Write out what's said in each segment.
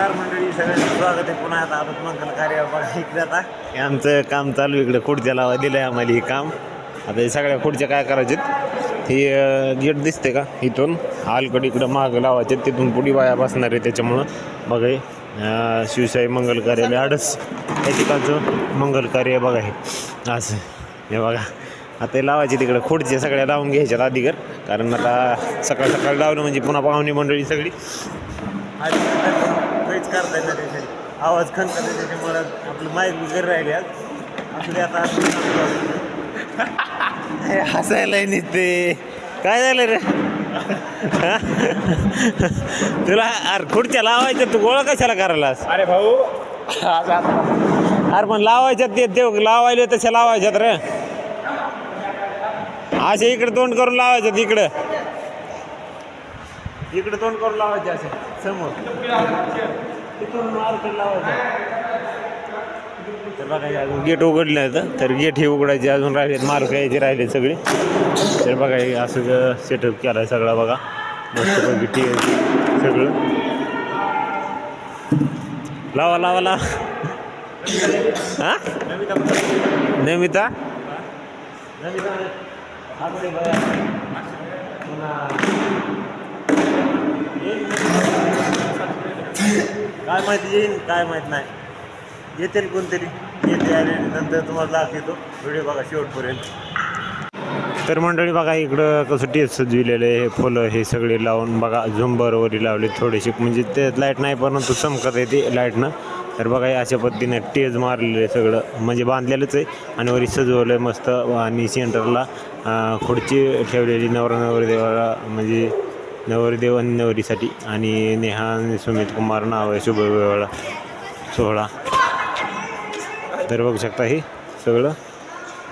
नमस्कार मंडळी सगळ्यांचं स्वागत आहे. पुन्हा आता आपण मंगल कार्य बघा इकडे आता. हे आमचं काम चालू आहे इकडे खुर्च्या लावा दिलं आहे आम्हाला हे काम. आता हे सगळ्या खुर्च्या काय करायचे ही गेट दिसते का इथून? आलकडे इकडं मागं लावायचे तिथून पुढे वाया बसणार आहे त्याच्यामुळं. बघा हे शिवशाही मंगल कार्यालय आडस. या ठिकाणचं मंगल कार्य बघा हे. असं. हे बघा. आता हे लावायचे तिकडे. खुर्च्या सगळ्या लावून घ्यायच्यात अधिकार कारण आता सकाळ सकाळ लावलं म्हणजे पुन्हा पाहुणे मंडळी सगळी. आवाज आहे त्याच्यामुळं आपलं माईक वगैरे राहिले आज. दे आता हे हसायला निघते काय झालं रे? तुला अरे खुर्च्या लावायच्या तू गोळा कशाला करायलास? अरे भाऊ अरे पण लावायच्यात ते ते लावायले तशा लावायच्यात रे. असे इकडे तोंड करून लावायच्यात इकडं इकडे तोंड करून लावायचे असे समोर. तर बघा हे अजून गेट उघडलं आहे तर गेट हे उघडायचे अजून राहिलेत मार्क यायचे राहिले सगळे. तर बघा असं सेटअप केलं आहे सगळा बघा. मस्त टी सगळं. लावा लावा लावा. हा? नमिता? नमिता काय माहिती येईल काय माहीत नाही. येतील कोणतरी येते आले नंतर तुम्हाला दाखवतो. व्हिडिओ बघा शेवटपर्यंत. तर मंडळी बघा इकडं कसं टेस्ट सजविलेलं आहे हे फुलं हे सगळे लावून बघा झुंबर वगैरे लावले थोडेसे म्हणजे ते लाइट नाही परंतु चमकत येते लाईटनं. तर बघा अशा पद्धतीने टेज मारलेलं आहे सगळं. म्हणजे बांधलेलंच आहे आणि वरी सजवलं आहे मस्त. आणि सेंटरला खुर्ची ठेवलेली नवरा नवरदेवाला म्हणजे नवरदेव आणि नवरीसाठी आणि नेहा आणि सुमित कुमार नाव आहे शुभविवाह सोहळा. तर बघू शकता हे सगळं.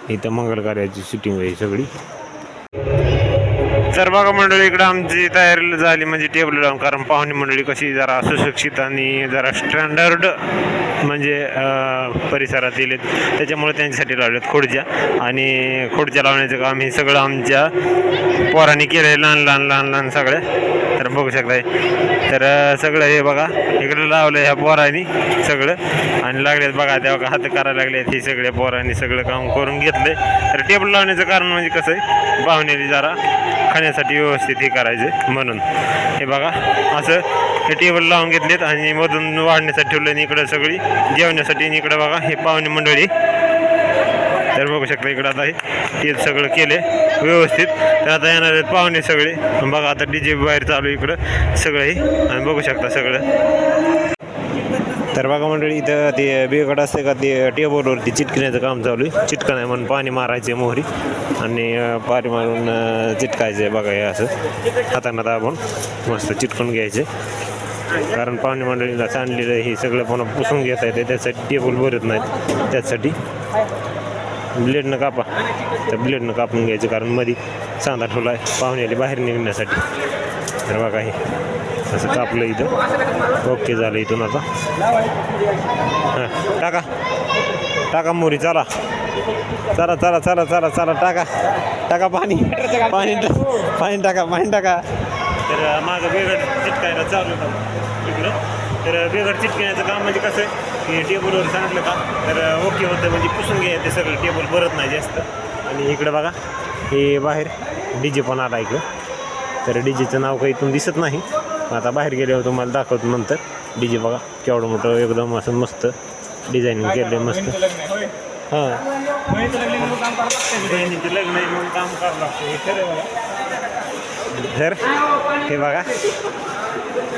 इथं मंगल कार्याची शूटिंग आहे सगळी. तर बघा मंडळी इकडं आमची तयारी झाली म्हणजे टेबल लावून. कारण पाहुणे मंडळी कशी जरा सुशिक्षित आणि जरा स्टँडर्ड म्हणजे परिसरात येलेत त्याच्यामुळे त्यांच्यासाठी लावल्यात खुर्च्या. आणि खुर्च्या लावण्याचं काम हे सगळं आमच्या पोरांनी केलं आहे लहान लहान लहान लहान सगळ्या. तर बघू शकताय तर सगळं हे बघा इकडं लावलं ह्या पोरांनी सगळं. आणि लागलेत बघा त्या बघा हात करायला लागलेत हे सगळे पोरांनी सगळं काम करून घेतलंय. तर टेबल लावण्याचं कारण म्हणजे कसं आहे पाहुण्याने जरा खाण्यासाठी व्यवस्थित हे करायचं म्हणून. हे बघा असं हे टेबल लावून घेतलेत आणि मधून वाढण्यासाठी ठेवलं आणि इकडं सगळी जेवण्यासाठी आणि इकडं बघा हे पाहुणे मंडळी. तर बघू शकता इकडं आता हे. सगळं केले व्यवस्थित. तर आता येणार आहेत पाहुणे सगळे. बघा आता डी जे बाहेर चालू आहे इकडं. सगळं हे. आणि बघू शकता सगळं. तर बघा मंडळी इथं ते बेगड असते का ते टेबलवरती चिटकण्याचं काम चालू आहे. चिटकण आहे म्हणून पाणी मारायचं मोहरी. आणि पाणी मारून चिटकायचं आहे बघा हे असं. हाताना दाबून मस्त चिटकून घ्यायचे कारण पाणी मंडळीला सांडलेलं हे सगळं पण पुसून घेता येते त्यासाठी टेबल भरत नाहीत. त्यासाठी. ब्लेडनं कापा. तर ब्लेडनं कापून घ्यायचं कारण मध्ये सांदा ठेवला आहे. पाहुण्याला बाहेर निघण्यासाठी. तर बघा हे. असं कापलं इथं. ओके झालं इथून आता. हां टाका. टाका मोरी चला. चला चला चला चला चला टाका. टाका पाणी. पाणी पाणी टाका पाणी टाका. तर माझं वेगळं चिटकायला चालू इकडं. तर बेगड चिटकण्याचं काम म्हणजे कसं आहे की टेबलवर सांगितलं का तर ओके होतं म्हणजे पुसून घ्या ते सगळं टेबल भरत नाही जास्त. आणि इकडं बघा हे बाहेर डी जे पण आला इकडं. तर डी जेचं नाव काही इथून दिसत नाही. आता बाहेर गेल्यावर तुम्हाला दाखवतो नंतर. डी जे बघा केवढं मोठं एकदम असं मस्त डिझाईनिंग केलं मस्त. हां. लग्न म्हणून काम करावं लागतं हे बघा. तर हे बघा.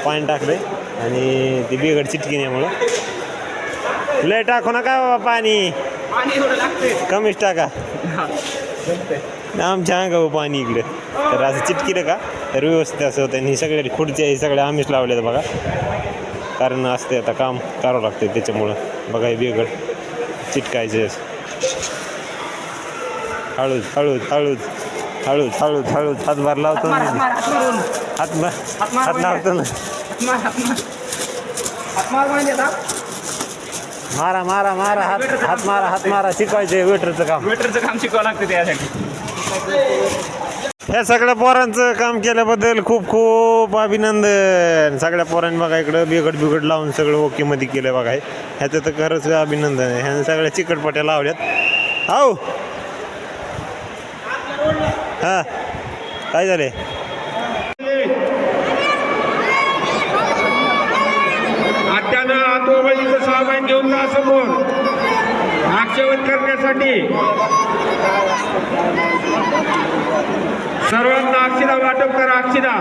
पाणी टाकलंय. आणि ती बिघड चिटकिण्यामुळं लय टाकू नका बाबा पाणी. कमीच टाका. आमच्या अंगावर पाणी इकडे. तर असं चिटकिलं का? तर व्यवस्थित असं होतं. आणि हे सगळे खुर्च्या हे सगळे आम्हीच लावले बघा. कारण असते आता काम करावं लागते त्याच्यामुळं. बघा हे बिघड चिटकायचं हळूच हळूच हळूच. हळूच हळूच हळूच. हातभार लावतो ना. हातभार हात लावतो ना. मारा मारा. मारा हात हात मारा हात मारा शिकवायचे वेटरचं काम. वेटरचं काम शिकावं लागतं त्यासाठी. ह्या सगळ्या पोरांचं काम केल्याबद्दल खूप खूप अभिनंदन. सगळ्या पोरांनी बघा इकडं बिघड बिघड लावून सगळं ओके मध्ये केलं बघा. हे. ह्याचं तर खरंच अभिनंदन आहे. ह्याने सगळ्या चिकटपट्या लावल्यात. हो हा. काय झाले आतोबाईचं घेऊन जा समोर आक्षेपण करण्यासाठी. सर्वांना अक्षिदा वाटप करा अक्षिदा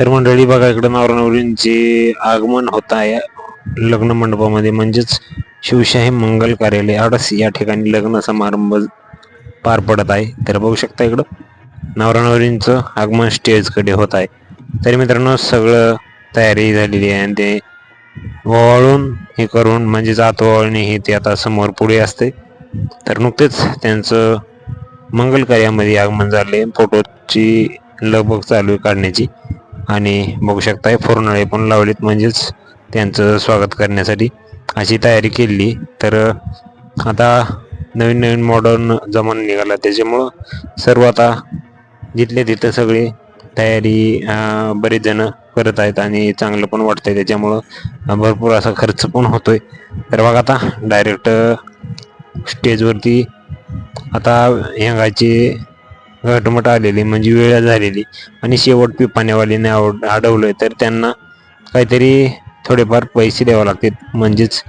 तर मंडळी बघा इकडं नवरनवरींचे आगमन होत आहे लग्न मंडपामध्ये. म्हणजेच शिवशाही मंगल कार्यालय आडस या ठिकाणी लग्न समारंभ पार पडत आहे. तर बघू शकता इकडं नवरानवरींचं आगमन स्टेजकडे होत आहे. तरी मित्रांनो सगळं तयारी झालेली आहे आणि ते ओवाळून हे करून म्हणजेच आत ओवाळणे हे ते आता समोर पुढे असते. तर नुकतेच त्यांचं मंगल कार्यामध्ये आगमन झाले. फोटोची लगबग चालू आहे काढण्याची. आणि बघू शकताय फुरनाळे पण लावलेत म्हणजेच त्यांचं स्वागत करण्यासाठी. अशी तयारी केली तर आता नवीन नवीन मॉडर्न जमाना निघाला. त्याच्यामुळं सर्व आता जिथले तिथं सगळे तयारी बरेच जण करत आहेत आणि चांगलं पण वाटतंय. त्याच्यामुळं भरपूर असा खर्च पण होतोय. तर बघा आता डायरेक्ट स्टेजवरती आता ह्यांगाची घटमट आलेली म्हणजे वेळ झालेली आणि शेवट पिपाण्यावालीने आवड अडवलंय तर त्यांना काहीतरी थोडेफार पैसे द्यावे लागतील. म्हणजेच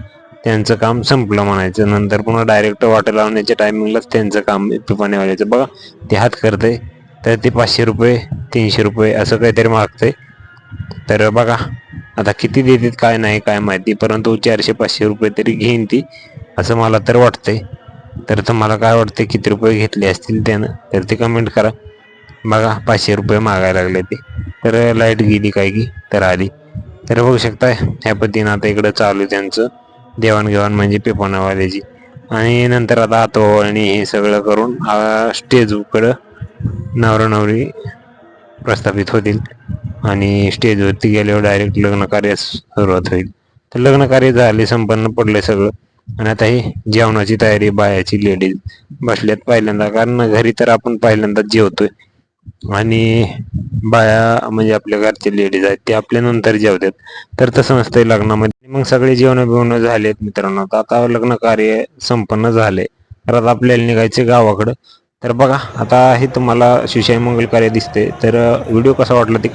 त्यांचं काम संपलं म्हणायचं. नंतर पुन्हा डायरेक्ट वाटर लावण्याच्या टायमिंगलाच त्यांचं काम पिपाण्यावाल्याचं. बघा ते हात करते तर ते पाचशे रुपये तीनशे रुपये असं काहीतरी मागतंय. तर बघा आता किती देतात काय नाही काय माहिती परंतु चारशे पाचशे रुपये तरी घेईन ती असं मला तर वाटतंय. तर तुम्हाला काय वाटते किती रुपये घेतले असतील त्यानं? तर ते कमेंट करा. बघा पाचशे रुपये मागायला लागले ते. तर लाइट गेली काय की? तर आली. तर बघू शकताय ह्या पद्धतीनं आता इकडं चालू आहे त्यांचं. देवाणघेवाण म्हणजे पेपनावाल्याची आणि नंतर आता आतोवळणी हे सगळं करून स्टेजकडं नवरा नवरी प्रस्थापित होतील. आणि स्टेजवरती गेल्यावर डायरेक्ट लग्न कार्य सुरुवात होईल. तर लग्न कार्य झाले संपन्न पडले सगळं. आणि आता ही जेवणाची तयारी बायाची लेडीज बसल्यात पहिल्यांदा. कारण घरी तर आपण पहिल्यांदाच जेवतोय. आणि बाया म्हणजे आपल्या घरचे लेडीज आहेत ते आपल्या नंतर जेवतात. तर तसं नसतंय लग्नामध्ये. मग सगळे जेवण बिवणं झालेत मित्रांनो. तर आता लग्न कार्य संपन्न झाले तर आता आपल्याला निघायचे गावाकडं. तर बघा आता हे तुम्हाला शिवशाही मंगल कार्य दिसते तर व्हिडिओ कसा वाटला ते